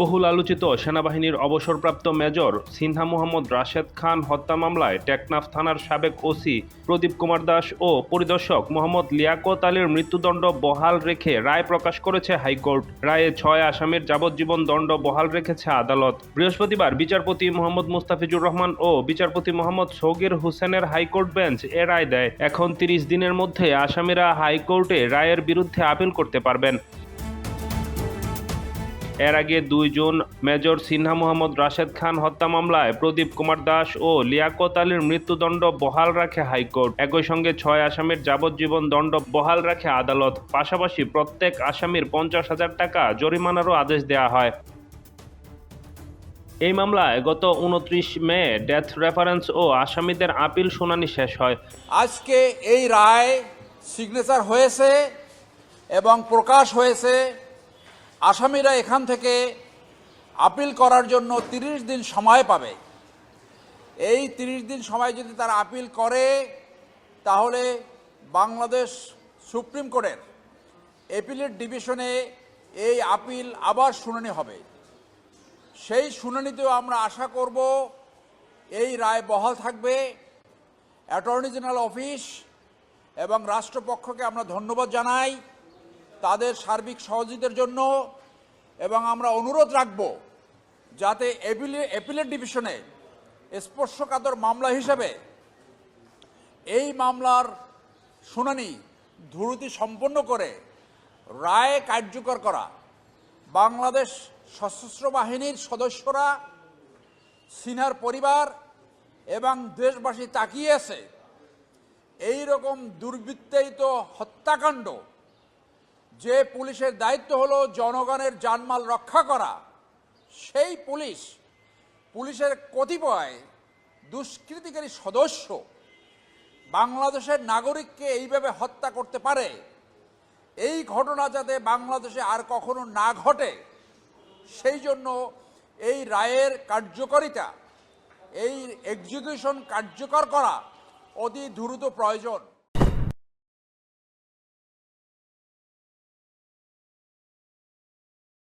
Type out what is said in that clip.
বহুল আলোচিত সেনাবাহিনীর অবসরপ্রাপ্ত মেজর সিনহা মোহাম্মদ রাশেদ খান হত্যা মামলায় টেকনাফ থানার সাবেক ওসি প্রদীপ কুমার দাস ও পরিদর্শক মোহাম্মদ লিয়াকত আলীর মৃত্যুদণ্ড বহাল রেখে রায় প্রকাশ করেছে হাইকোর্ট। রায়ে ছয় আসামির যাবজ্জীবন দণ্ড বহাল রেখেছে আদালত। বৃহস্পতিবার বিচারপতি মোহাম্মদ মুস্তাফিজুর রহমান ও বিচারপতি মোহাম্মদ সৌগির হোসেনের হাইকোর্ট বেঞ্চ এ রায় দেয়। এখন তিরিশ দিনের মধ্যে আসামিরা হাইকোর্টে রায়ের বিরুদ্ধে আপিল করতে পারবেন। এর আগে দুই জুন মেজর সিনহা মোহাম্মদ রাশেদ খান হত্যা মামলায় প্রদীপ কুমার দাস ও লিয়াকত আলীর মৃত্যুদণ্ড বহাল রাখে হাইকোর্ট। একই সঙ্গে ছয় আসামির যাবজ্জীবন দণ্ড বহাল রাখে আদালত। পাশাপাশি প্রত্যেক আসামির পঞ্চাশ হাজার টাকা জরিমানারও আদেশ দেওয়া হয়। এই মামলায় গত উনত্রিশ মে ডেথ রেফারেন্স ও আসামিদের আপিল শুনানি শেষ হয়। আজকে এই রায় সিগনেচার হয়েছে এবং প্রকাশ হয়েছে আসামিরা এখান থেকে আপিল করার জন্য তিরিশ দিন সময় পাবে। এই তিরিশ দিন সময় যদি তারা আপিল করে, তাহলে বাংলাদেশ সুপ্রিম কোর্টের এপিলেট ডিভিশনে এই আপিল আবার শুনানি হবে। সেই শুনানিতেও আমরা আশা করব, এই রায় বহাল থাকবে। অ্যাটর্নি জেনারেল অফিস এবং রাষ্ট্রপক্ষকে আমরা ধন্যবাদ জানাই। তাদের সার্বিক সহযোগিতার জন্য এবং আমরা অনুরোধ রাখব যাতে এপিলেট ডিভিশনে স্পর্শকাতর মামলা হিসেবে এই মামলার শুনানি দ্রুতি সম্পন্ন করে রায় কার্যকর করা। বাংলাদেশ সশস্ত্র বাহিনীর সদস্যরা, সিনহার পরিবার এবং দেশবাসী তাকিয়ে আছে। এই রকম দুর্বৃত্তায়িত হত্যাকাণ্ড যে পুলিশের দায়িত্ব হলো জনগণের জানমাল রক্ষা করা, সেই পুলিশ পুলিশের কতিপয় দুষ্কৃতিকারী সদস্য বাংলাদেশের নাগরিককে এইভাবে হত্যা করতে পারে, এই ঘটনা যাতে বাংলাদেশে আর কখনো না ঘটে, সেই জন্য এই রায়ের কার্যকারিতা, এই এক্সিকিউশন কার্যকর করা অতি দ্রুত প্রয়োজন।